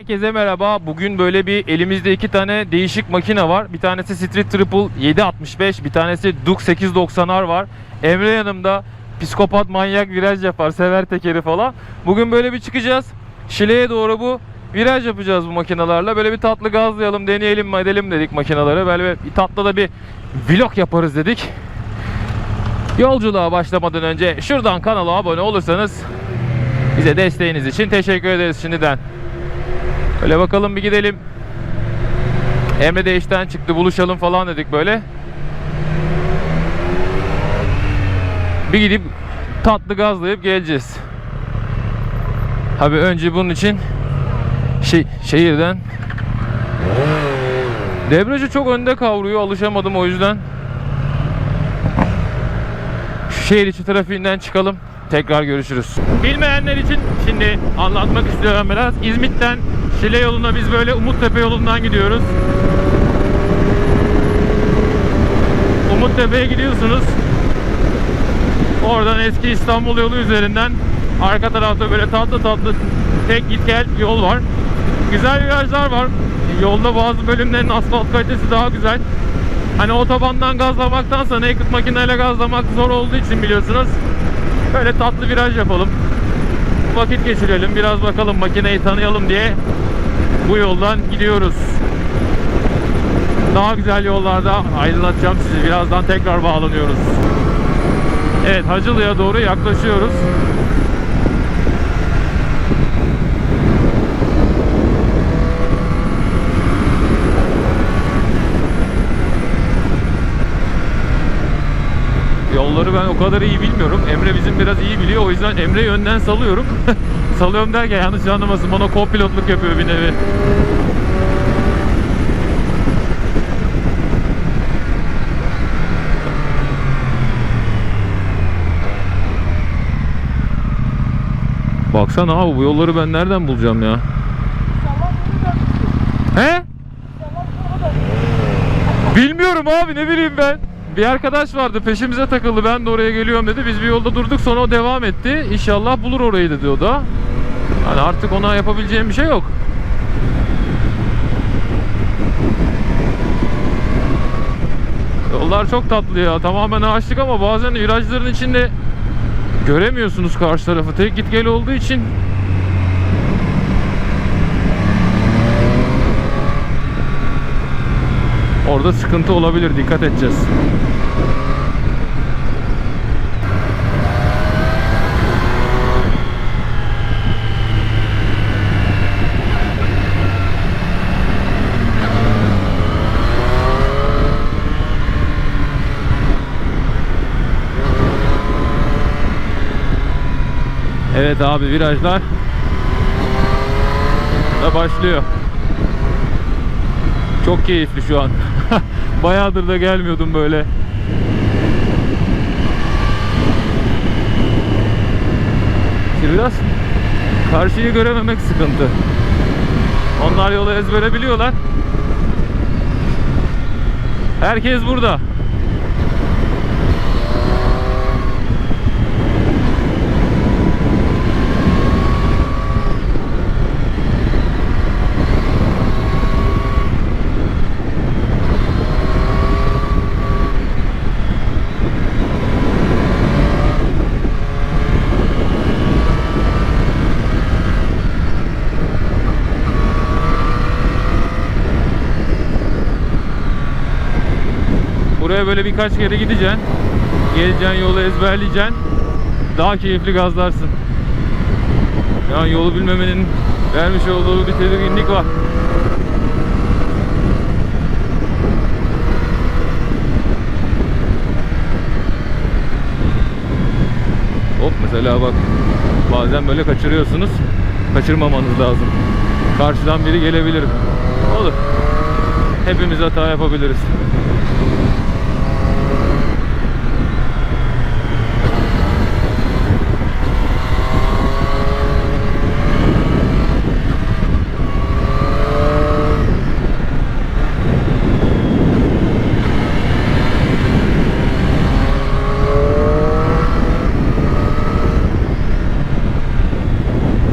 Herkese merhaba. Bugün böyle bir elimizde iki tane değişik makine var. Bir tanesi Street Triple 765, bir tanesi Duke 890R var. Emre yanımda psikopat manyak viraj yapar, sever tekeri falan. Bugün böyle bir çıkacağız. Şile'ye doğru bu viraj yapacağız bu makinalarla. Böyle bir tatlı gazlayalım, deneyelim mi edelim dedik makinaları. Böyle bir tatlı da bir vlog yaparız dedik. Yolculuğa başlamadan önce şuradan kanala abone olursanız bize desteğiniz için teşekkür ederiz şimdiden. Öyle bakalım bir gidelim. Emre de işten çıktı buluşalım falan dedik böyle. Bir gidip tatlı gazlayıp geleceğiz. Abi önce bunun için şey, şehirden Debriyajı çok önde kavruyor alışamadım o yüzden. Şu şehir içi trafiğinden çıkalım. Tekrar görüşürüz. Bilmeyenler için şimdi anlatmak istiyorum biraz. İzmit'ten Şile yoluna biz böyle Umuttepe yolundan gidiyoruz. Umuttepe'ye gidiyorsunuz. Oradan eski İstanbul yolu üzerinden arka tarafta böyle tatlı tatlı tek git gel yol var. Güzel virajlar var. Yolda bazı bölümlerin asfalt kalitesi daha güzel. Hani otobandan gazlamaktansa naked makineyle gazlamak zor olduğu için biliyorsunuz. Böyle tatlı viraj yapalım. Vakit geçirelim. Biraz bakalım makineyi tanıyalım diye bu yoldan gidiyoruz. Daha güzel yollarda aydınlatacağım sizi. Birazdan tekrar bağlanıyoruz. Evet Hacılı'ya doğru yaklaşıyoruz. Yolları ben o kadar iyi bilmiyorum. Emre bizim biraz iyi biliyor. O yüzden Emre'yi önden salıyorum. Salıyorum derken yanlış anlamasın. Bana co-pilotluk yapıyor bir nevi. Baksana abi bu yolları ben nereden bulacağım ya? He? Bilmiyorum abi ne bileyim ben. Bir arkadaş vardı peşimize takıldı ben de oraya geliyorum dedi. Biz bir yolda durduk sonra o devam etti. İnşallah bulur orayı dedi o da. Hani artık ona yapabileceğim bir şey yok. Yollar çok tatlı ya. Tamamen ağaçlık ama bazen virajların içinde göremiyorsunuz karşı tarafı. Tek git gel olduğu için Orada sıkıntı olabilir. Dikkat edeceğiz. Evet abi virajlar da başlıyor. Çok keyifli şu an. Bayağıdır da gelmiyordum böyle. Şimdi biraz karşıyı görememek sıkıntı. Onlar yolu ezbere biliyorlar. Herkes burada. Buraya böyle birkaç kere gideceksin. Geleceksin yolu ezberleyeceksin. Daha keyifli gazlarsın. Yani yolu bilmemenin vermiş olduğu bir tedirginlik var. Hop mesela bak bazen böyle kaçırıyorsunuz. Kaçırmamanız lazım. Karşıdan biri gelebilir. Olur. Hepimiz hata yapabiliriz.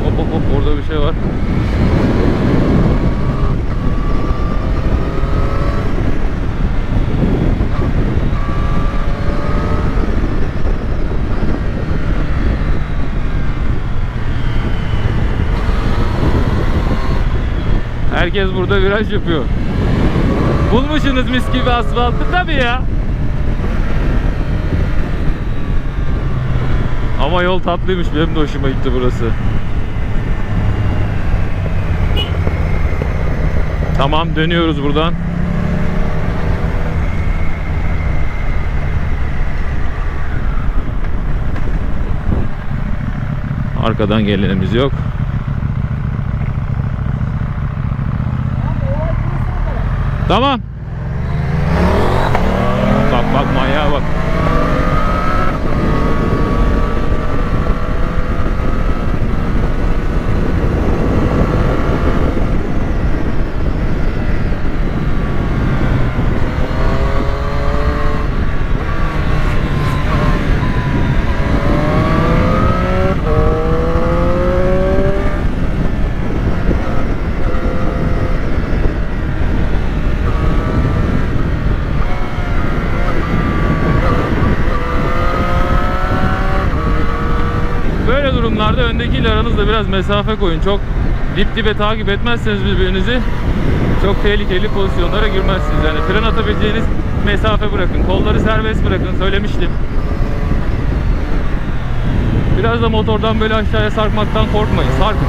Hop hop hop orada bir şey var. Herkes burada viraj yapıyor. Bulmuşsunuz mis gibi asfaltı tabii ya. Ama yol tatlıymış. Benim de hoşuma gitti burası. Tamam dönüyoruz buradan. Arkadan gelenimiz yok. Tamam. Bak bak manyağa bak. Böyle durumlarda öndekiyle aranızda biraz mesafe koyun. Çok dip dibe takip etmezseniz birbirinizi çok tehlikeli pozisyonlara girmezsiniz. Yani fren atabileceğiniz mesafe bırakın. Kolları serbest bırakın. Söylemiştim. Biraz da motordan böyle aşağıya sarkmaktan korkmayın. Sarkın.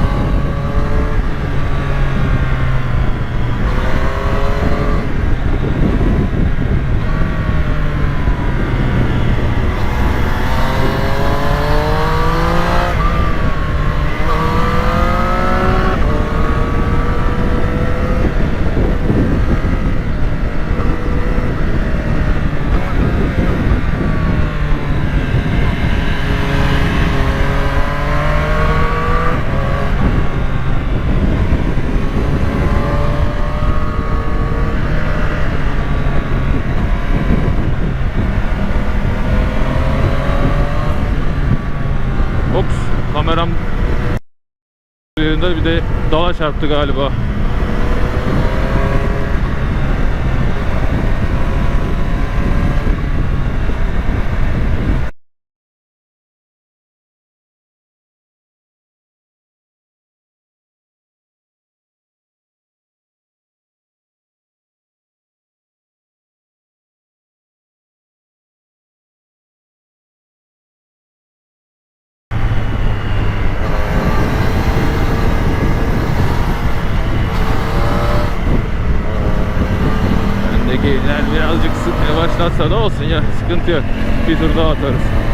Çarptı galiba. Birazcık sık yavaşlatsa da olsun ya sıkıntı yok. Bir tur daha atarız.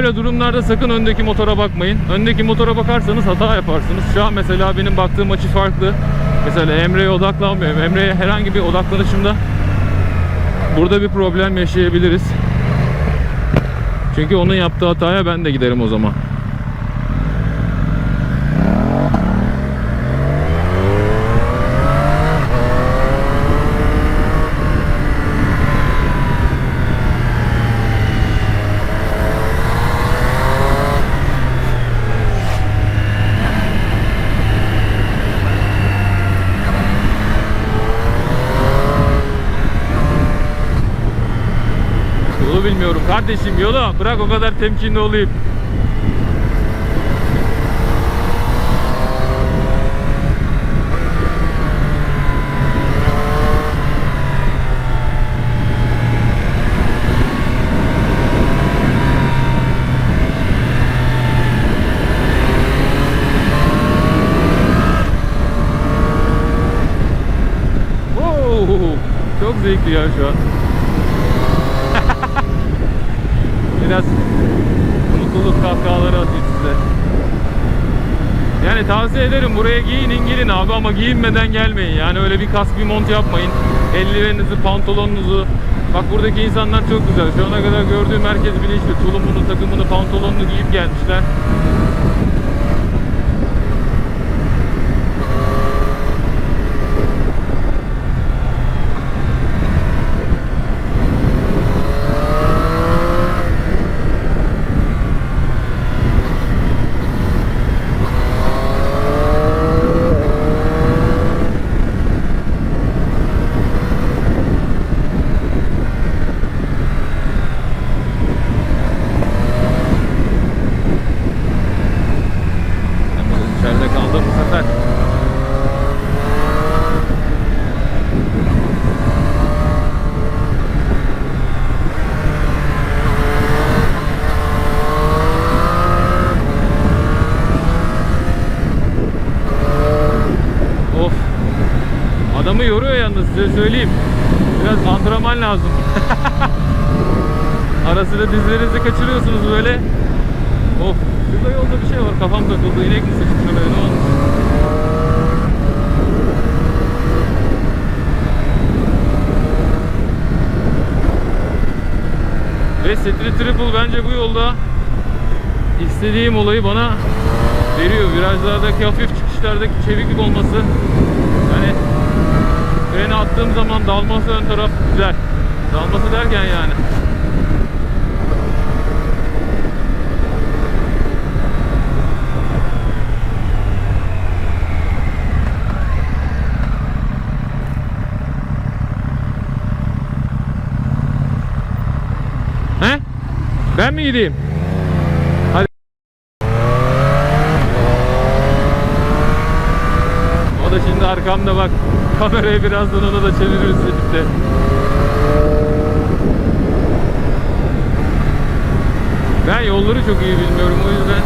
Böyle durumlarda sakın öndeki motora bakmayın. Öndeki motora bakarsanız hata yaparsınız. Şu an mesela benim baktığım açı farklı. Mesela Emre'ye odaklanmıyorum. Emre'ye herhangi bir odaklanışımda burada bir problem yaşayabiliriz. Çünkü onun yaptığı hataya ben de giderim o zaman. Bilmiyorum kardeşim yolu bırak o kadar temkinli olayım. Çok zevkli ya şu an. Biraz mutluluk kahkahaları atayım size. Yani tavsiye ederim buraya giyinin gelin abi ama giyinmeden gelmeyin. Yani öyle bir kask bir mont yapmayın. Eldiveninizi, pantolonunuzu. Bak buradaki insanlar çok güzel. Şu ana kadar gördüğüm herkes bilinçli. Tulumunu, takımını, pantolonunu giyip gelmişler. Söyleyeyim. Biraz antrenman lazım. Ara sıra dizlerinizi kaçırıyorsunuz böyle. Of. Şurada yolda bir şey var. Kafam takıldı. İnek mi sıçtı şuraya? Ne olmuş? Ve Street Triple bence bu yolda istediğim olayı bana veriyor. Virajlardaki hafif çıkışlardaki çeviklik olması. Freni attığım zaman dalması ön taraf güzel. Dalması derken yani. He? Ben mi gideyim? Hadi. O da şimdi arkamda bak. Kamerayı birazdan ona da çeviririz birlikte. Ben yolları çok iyi bilmiyorum o yüzden.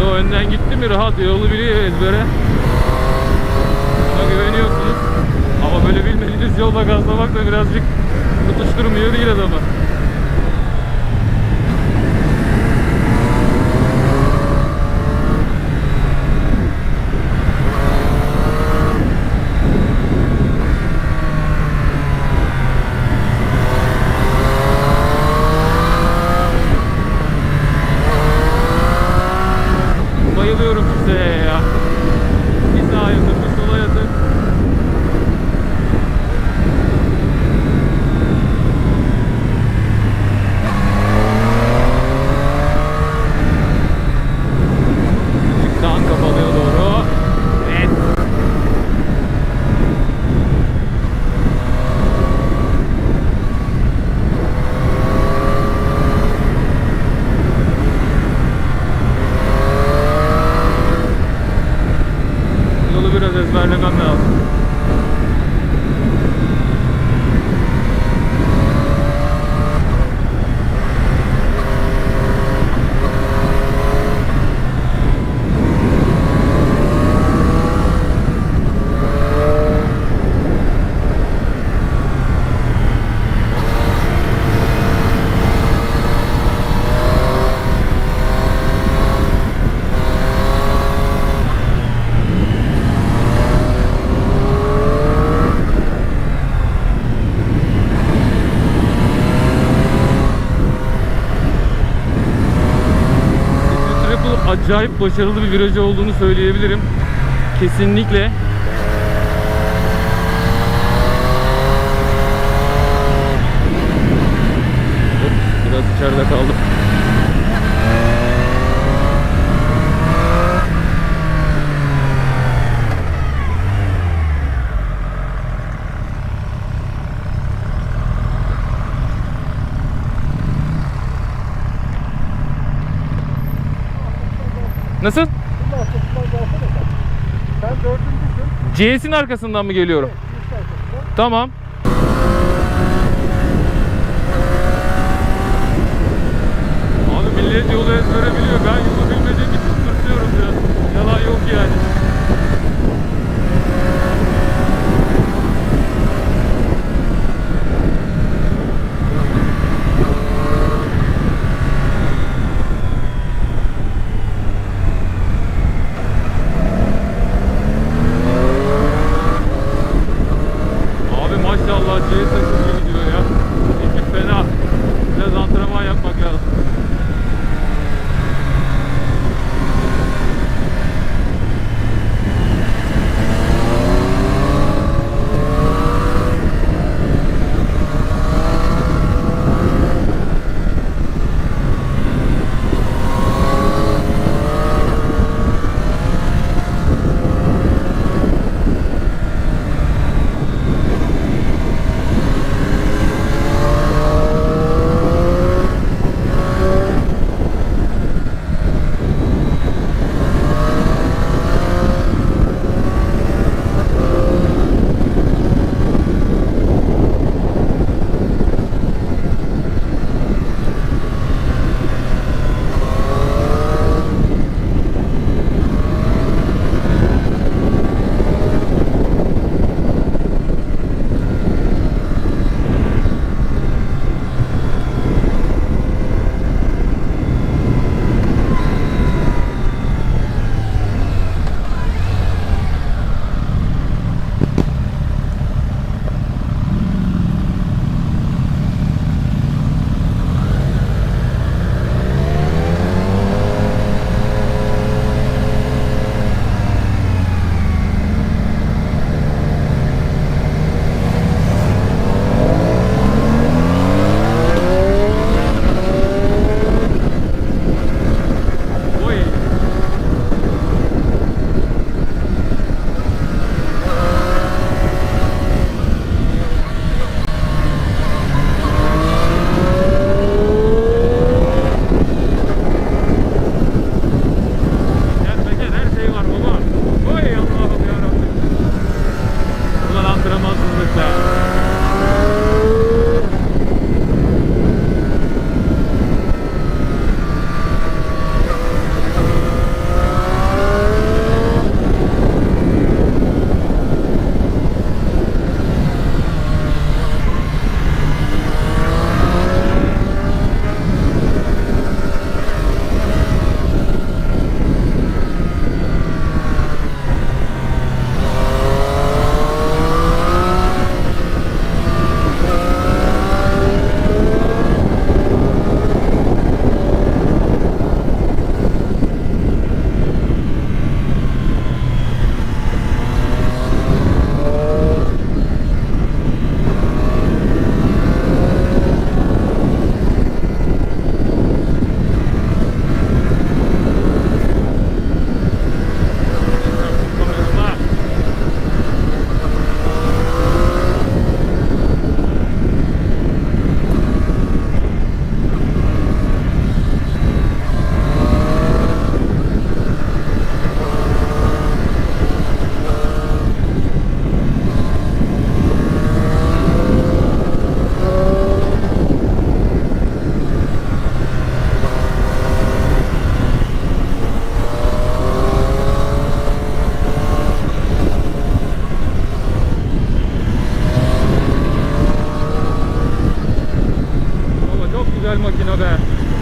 Şimdi o önden gitti mi rahat yolu biliyor ezbere. Ona güveniyorsunuz. Ama böyle bilmediğiniz yolda gazlamak da birazcık tutuşturmuyor değil adamı. Bayılıyorum size ya. Bir sağa yatır, bir sola yatır. Işıktan kapalıya doğru. Evet. Yolu biraz ezberlemem lazım. City Triple acayip başarılı bir virajı olduğunu söyleyebilirim. Kesinlikle. Biraz içeride kaldım. Nasıl? Sen dördüncüsün. C'sin arkasından mı geliyorum? Tamam. Abi millet yolu ezbere biliyor. Ben yolu bilmediğim için tırsıyorum biraz. Yalan yok yani.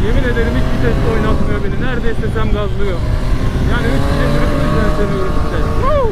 Yemin ederim hiç viteste oynatmıyor beni. Nerede istesem gazlıyor. Yani 3 silindirimi düzenleniyorum işte. Woo!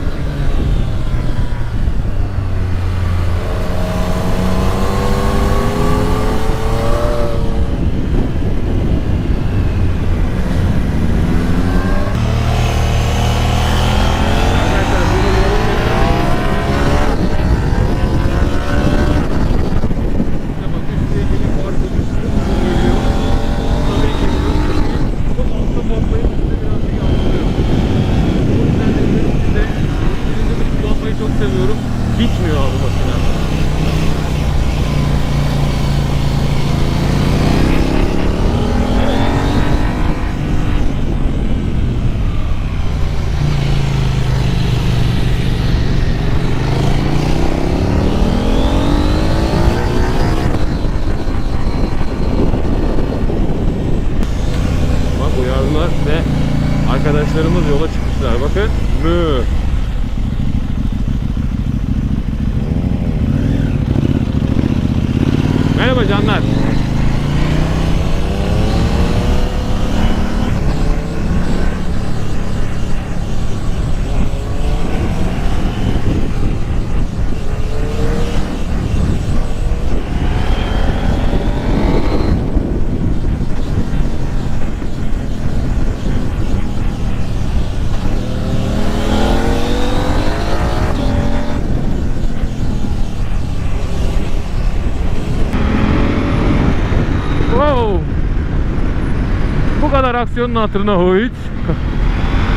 Aksiyonun hatırına hoyt.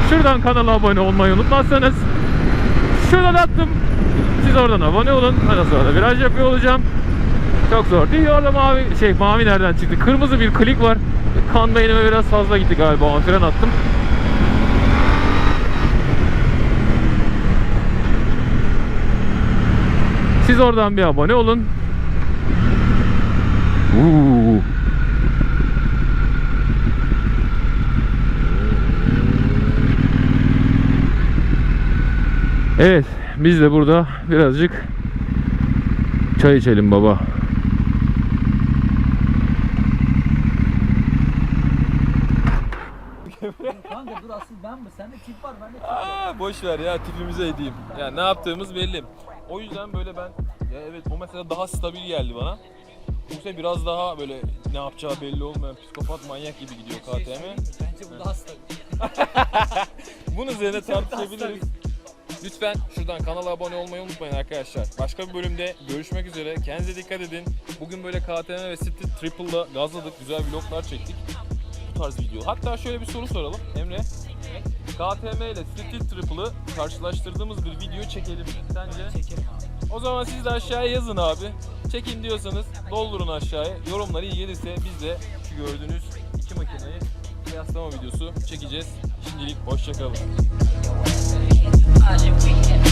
Şuradan kanala abone olmayı unutmazsanız şuradan attım. Siz oradan abone olun. Ben sonra viraj yapıyor olacağım. Çok zor değil. Orada mavi şey mavi nereden çıktı? Kırmızı bir klik var. Kan beynime biraz fazla gitti galiba. Ön fren attım. Siz oradan bir abone olun. Uuu. Evet, biz de burada birazcık çay içelim baba. Kanka dur asıl ben mi? Sende tip var bende tip yok. Aa, boş ver ya tipimize edeyim. Ya ne yaptığımız belli. O yüzden böyle ben ya evet o mesela daha stabil geldi bana. Yoksa biraz daha böyle ne yapacağı belli olmayan psikopat manyak gibi gidiyor KTM. Bence bu daha stabil. Bunun üzerine tartışabiliriz. Lütfen şuradan kanala abone olmayı unutmayın arkadaşlar. Başka bir bölümde görüşmek üzere. Kendinize dikkat edin. Bugün böyle KTM ve Street Triple'la gazladık. Güzel vloglar çektik. Bu tarz video. Hatta şöyle bir soru soralım. Emre. KTM ile Street Triple'ı karşılaştırdığımız bir video çekelim? Sence? O zaman siz de aşağıya yazın abi. Çekin diyorsanız doldurun aşağıya. Yorumları iyi gelirse biz de şu gördüğünüz iki makineyi kıyaslama videosu çekeceğiz. Şimdilik hoşçakalın. We can.